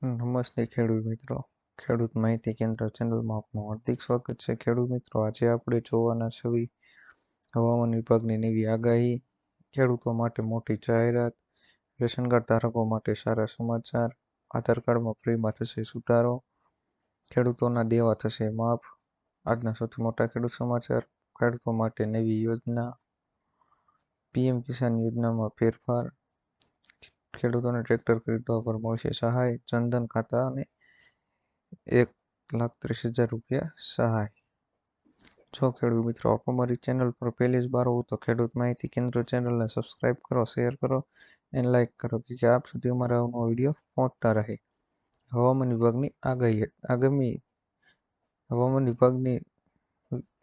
નમસ્તે ખેડૂત મિત્રો. ખેડૂત માહિતી કેન્દ્ર ચેનલમાં આપનું હાર્દિક સ્વાગત છે. ખેડૂત મિત્રો, આજે આપણે જોવાના છવી હવામાન વિભાગની નવી આગાહી. ખેડૂતો માટે મોટી જાહેરાત. રેશન કાર્ડ ધારકો માટે સારા સમાચાર. આધાર કાર્ડમાં ફ્રીમાં થશે સુધારો. ખેડૂતોના દેવા થશે માફ. આજના સૌથી મોટા ખેડૂત સમાચાર. ખેડૂતો માટે નવી યોજના. પીએમ કિસાન યોજનામાં ફેરફાર. ખેડૂતોને ટ્રેક્ટર ખરીદવા પર મળશે. સહાય જનધન ખાતાને એક લાખ ત્રીસ હજાર રૂપિયા સહાય. જો ખેડૂત મિત્રો, આપ અમારી ચેનલ પર પહેલી જ બાર હોવ તો ખેડૂત માહિતી કેન્દ્ર ચેનલને સબસ્ક્રાઈબ કરો શેર કરો અને લાઇક કરો કે આપ સુધી અમારા નવો વીડિયો પહોંચતા રહે. હવામાન વિભાગની આગાહી આગામી હવામાન વિભાગની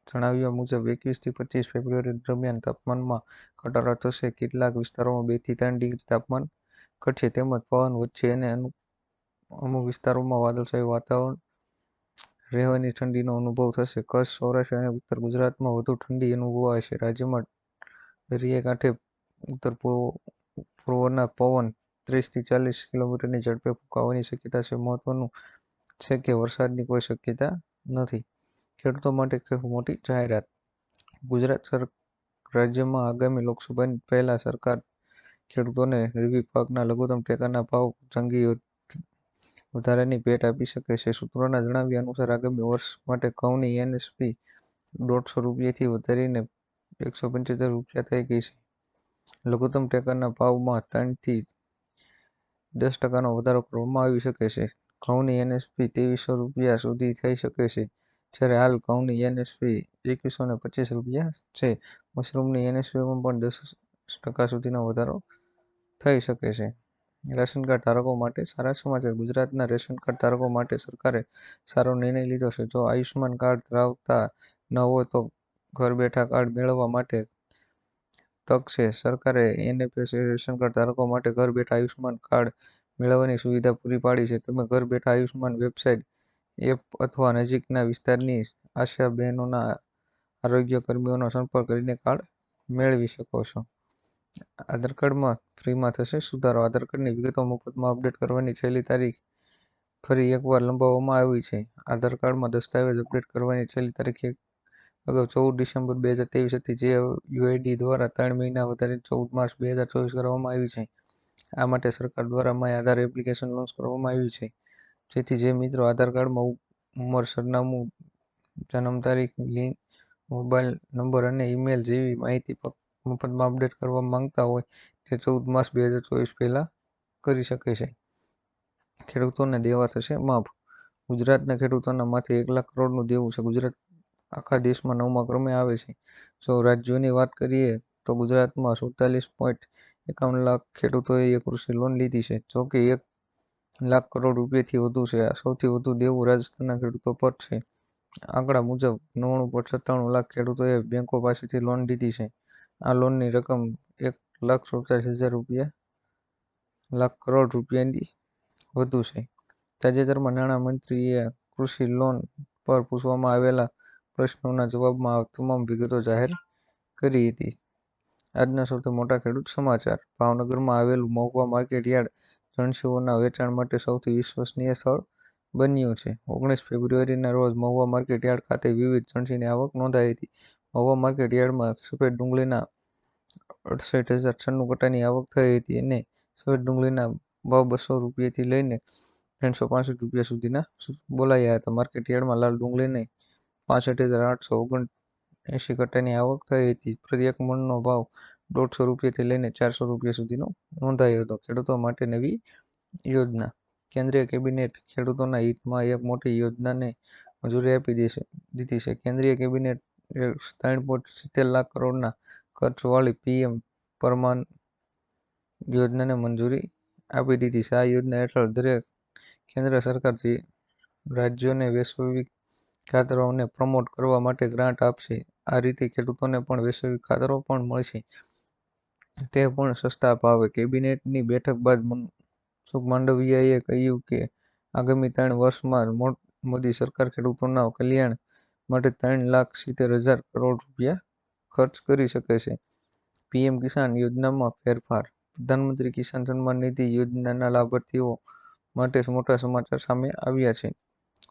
જણાવ્યા મુજબ એકવીસથી પચીસ ફેબ્રુઆરી દરમિયાન તાપમાનમાં ઘટાડો થશે. કેટલાક વિસ્તારોમાં બેથી ત્રણ ડિગ્રી તાપમાન ઘટશે તેમજ પવન વધશે અને અમુક વિસ્તારોમાં વાદળછાયું વાતાવરણ રહેવાની ઠંડીનો અનુભવ થશે. કચ્છ, સૌરાષ્ટ્ર અને ઉત્તર ગુજરાતમાં વધુ ઠંડી અનુભવાશે. રાજ્યમાં દરિયાકાંઠે ઉત્તર પૂર્વ પૂર્વના પવન ત્રીસથી ચાલીસ કિલોમીટરની ઝડપે ફૂંકાવાની શક્યતા છે. મહત્વનું છે કે વરસાદની કોઈ શક્યતા નથી. ખેડૂતો માટે મોટી જાહેરાત. ગુજરાત સર, રાજ્યમાં આગામી લોકસભાની પહેલા સરકાર ખેડૂતોને રવિ પાકના લઘુત્તમ ટેકાના ભાવ જંગી વધારાની ભેટ આપી શકે છે. સૂત્રોના જણાવ્યા અનુસાર, આગામી વર્ષ માટે ઘઉંની એનએસપી દોઢસો રૂપિયાથી વધારીને એકસો પંચોતેર રૂપિયા થઈ ગઈ છે. લઘુત્તમ ટેકાના ભાવમાં ત્રણથી દસ ટકાનો વધારો કરવામાં આવી શકે છે. ઘઉંની એનએસપી ત્રેવીસો રૂપિયા સુધી થઈ શકે છે, જ્યારે હાલ ઘઉંની એનએસપી એકવીસો ને પચીસ રૂપિયા છે. મશરૂમની એનએસપીમાં પણ દસ ટકા સુધીનો વધારો થઈ શકે છે. રેશન કાર્ડ ધારકો માટે સારા સમાચાર. ગુજરાતના રેશન કાર્ડ ધારકો માટે સરકારે સારો નિર્ણય લીધો છે. જો આયુષ્યમાન કાર્ડ ધરાવતા ન હોય તો ઘર બેઠા કાર્ડ મેળવવા માટે તક છે. સરકારે એનએફએસ રેશન કાર્ડ ધારકો માટે ઘર બેઠા આયુષ્યમાન કાર્ડ મેળવવાની સુવિધા પૂરી પાડી છે. તમે ઘર બેઠા આયુષ્યમાન વેબસાઇટ, એપ અથવા નજીકના વિસ્તારની આશા બહેનોના આરોગ્ય કર્મીઓનો સંપર્ક કરીને કાર્ડ મેળવી શકો છો. આધાર કાર્ડમાં ફ્રીમાં થશે, સુધારો. આધાર કાર્ડની વિગતો મફતમાં અપડેટ કરવાની છેલ્લી તારીખ ફરી એકવાર લંબાવવામાં આવી છે. આધાર કાર્ડમાં દસ્તાવેજ અપડેટ કરવાની છેલ્લી તારીખ અગાઉ ચૌદ ડિસેમ્બર બે હજાર ત્રેવીસ હતી, જે યુઆઈડી દ્વારા ત્રણ મહિના વધારીને ચૌદ માર્ચ બે હજાર ચોવીસ કરવામાં આવી છે. આ માટે સરકાર દ્વારા માય આધાર એપ્લિકેશન લોન્ચ કરવામાં આવી છે. જેથી જે મિત્રો આધાર કાર્ડમાં ઉંમર, સરનામું, જન્મ તારીખ, લિંક, મોબાઈલ નંબર અને ઈમેલ જેવી માહિતી મફતમાં અપડેટ કરવા માંગતા હોય તે ચૌદ માર્ચ બે હજાર ચોવીસ પહેલાં કરી શકે છે. ખેડૂતોને દેવા થશે માફ. ગુજરાતના ખેડૂતોના માથે એક લાખ કરોડનું દેવું છે. ગુજરાત આખા દેશમાં નવમા ક્રમે આવે છે. જો રાજ્યોની વાત કરીએ તો ગુજરાતમાં સુડતાલીસ પોઈન્ટ એકાવન લાખ ખેડૂતોએ કૃષિ લોન લીધી છે. જો કે એક લાખ કરોડ રૂપિયાથી વધુ છે. આ સૌથી વધુ દેવું રાજસ્થાનના ખેડૂતો પર છે. આંકડા મુજબ નવ્વાણું પોઈન્ટ સત્તાણું લાખ ખેડૂતોએ બેંકો પાસેથી લોન લીધી છે. આ લોનની રકમ એક લાખ સુડતાલીસ હજાર રૂપિયા, લાખ કરોડ રૂપિયાની વધુ છે. તાજેતરમાં નાણાં મંત્રીએ કૃષિ લોન પર પૂછવામાં આવેલા પ્રશ્નોના જવાબમાં તમામ વિગતો જાહેર કરી હતી. આજના સૌથી મોટા ખેડૂત સમાચાર, ભાવનગરમાં આવેલું મહુવા માર્કેટ યાર્ડ જણસીઓના વેચાણ માટે સૌથી વિશ્વસનીય સ્થળ બન્યું છે. ઓગણીસ ફેબ્રુઆરીના રોજ મહુવા માર્કેટ યાર્ડ ખાતે વિવિધ જણસીની આવક નોંધાઈ હતી. મહુવા માર્કેટ યાર્ડમાં સફેદ ડુંગળીના અડસઠ હજાર છન્નું કટ્ટાની આવક થઈ હતી અને સફેદ ડુંગળીના ભાવ બસો રૂપિયાથી લઈને ત્રણસો પાસઠ રૂપિયા સુધીના બોલાયા હતા. માર્કેટ યાર્ડમાં લાલ ડુંગળીની પાસઠ હજાર આઠસો ઓગણ એંશી કટ્ટાની આવક થઈ હતી. પ્રતિ એક મણનો ભાવ દોઢસો રૂપિયાથી લઈને ચારસો રૂપિયા સુધીનો નોંધાયો હતો. ખેડૂતો માટે નવી યોજના. કેન્દ્રીય કેબિનેટ ખેડૂતોના હિતમાં એક મોટી યોજનાને મંજૂરી આપી દેશે, દીધી છે. કેન્દ્રીય કેબિનેટ ત્રણ પોઈન્ટ સિત્તેર લાખ કરોડના ખર્ચવાળી પીએમ પરમાન યોજનાને મંજૂરી આપી દીધી છે. આ યોજના હેઠળ દરેક કેન્દ્ર સરકાર રાજ્યોને વૈશ્વિક ખાતરોને પ્રમોટ કરવા માટે ગ્રાન્ટ આપશે. આ રીતે ખેડૂતોને પણ વૈશ્વિક ખાતરો પણ મળશે. તે પણ સસ્તા ભાવે. કેબિનેટની બેઠક બાદ મનસુખ માંડવિયાએ કહ્યું કે આગામી ત્રણ વર્ષમાં મોદી સરકાર ખેડૂતોના કલ્યાણ માટે ત્રણ લાખ સિત્તેર હજાર કરોડ રૂપિયા ખર્ચ કરી શકે છે. પીએમ કિસાન યોજનામાં ફેરફાર. પ્રધાનમંત્રી કિસાન સન્માન નિધિ યોજનાના લાભાર્થીઓ માટે મોટા સમાચાર સામે આવ્યા છે.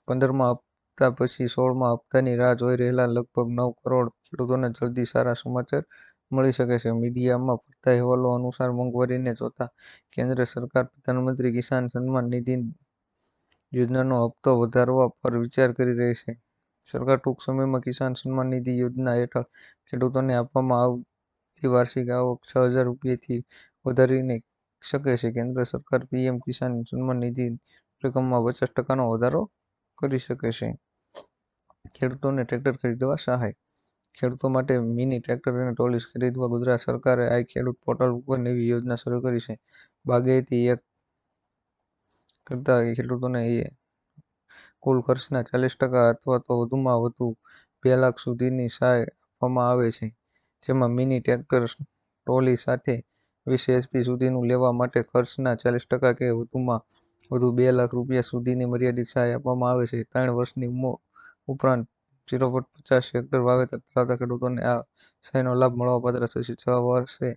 પંદરમા હપ્તા પછી સોળમા હપ્તાની રાહ જોઈ રહેલા લગભગ નવ કરોડ ખેડૂતોને જલ્દી સારા સમાચાર મળી શકે છે. મીડિયામાં ફરતા અહેવાલો અનુસાર મોંઘવારીને જોતા કેન્દ્ર સરકાર પ્રધાનમંત્રી કિસાન સન્માન નિધિ યોજનાનો હપ્તો વધારવા પર વિચાર કરી રહી છે. સરકાર ટૂંક સમયમાં કિસાન સન્માન નિધિ યોજના હેઠળ ખેડૂતોને આપવામાં આવતી વાર્ષિક આવક છ હજાર રૂપિયાથી વધારીને શકે છે. કેન્દ્ર સરકાર પીએમ કિસાન સન્માન નિધિ રકમમાં પચાસ ટકાનો વધારો કરી શકે છે. ખેડૂતોને ટ્રેક્ટર ખરીદવા સહાય, ખેડૂતો માટે મિની ટ્રેક્ટર અને ટોલીસ ખરીદવા ગુજરાત સરકારે આઈ ખેડૂત પોર્ટલ ઉપર નવી યોજના શરૂ કરી છે. બાગાયતી એક કરતા ખેડૂતોને કુલ ખર્ચના ચાલીસ ટકા અથવા તો વધુમાં વધુ બે લાખ સુધીની સહાય આપવામાં આવે છે. જેમાં મિની ટ્રેક્ટર ટ્રોલી સાથે વીસ એચપી સુધીનું લેવા માટે ખર્ચના ચાલીસ ટકા કે વધુમાં વધુ બે લાખ રૂપિયા સુધીની મર્યાદિત સહાય આપવામાં આવે છે. ત્રણ વર્ષની ઉપરાંત ઝીરો પોઈન્ટ પચાસ હેક્ટર વાવેતર ધરાવતા ખેડૂતોને આ સહાયનો લાભ મળવાપાત્ર થશે. છ વર્ષે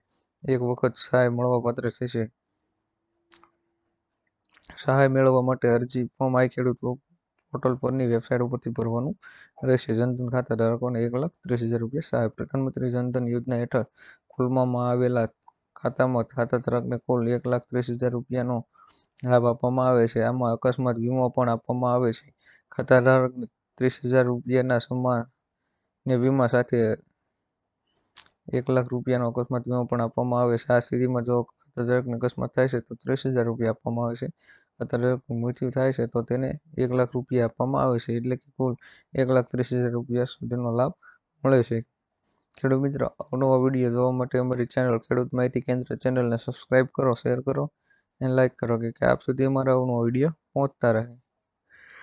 એક વખત સહાય મળવાપાત્ર થશે. સહાય મેળવવા માટે અરજી ફોર્મ આઈ ખેડૂત પોર્ટલ પરની વેબસાઇટ ઉપરથી ભરવાનું રહેશે. જનધન ખાતા ધારકોને એક લાખ ત્રીસ હજાર રૂપિયા સહાય. પ્રધાનમંત્રી જનધન યોજના હેઠળ ખોલવામાં આવેલા ખાતામાં ખાતા ધારકને કુલ એક લાખ ત્રીસ હજાર રૂપિયાનો લાભ આપવામાં આવે છે. આમાં અકસ્માત વીમો પણ આપવામાં આવે છે. ખાતા ધારકને ત્રીસ હજાર રૂપિયાના સમાન વીમા સાથે એક લાખ રૂપિયાનો અકસ્માત વીમો પણ આપવામાં આવે છે. આ સ્થિતિમાં જો ધારકને અકસ્માત થાય છે તો ત્રીસ હજાર રૂપિયા આપવામાં આવે છે. ધારકનું મૃત્યુ થાય છે તો તેને એક લાખ રૂપિયા આપવામાં આવે છે એટલે કે કુલ એક લાખ ત્રીસ હજાર રૂપિયા સુધીનો લાભ મળે છે. ખેડૂત મિત્રો અવનવા વીડિયો જોવા માટે અમારી ચેનલ ખેડૂત માહિતી કેન્દ્ર ચેનલને સબસ્ક્રાઈબ કરો શેર કરો અને લાઇક કરો કે આપ સુધી અમારા અવનવા વીડિયો પહોંચતા રહે.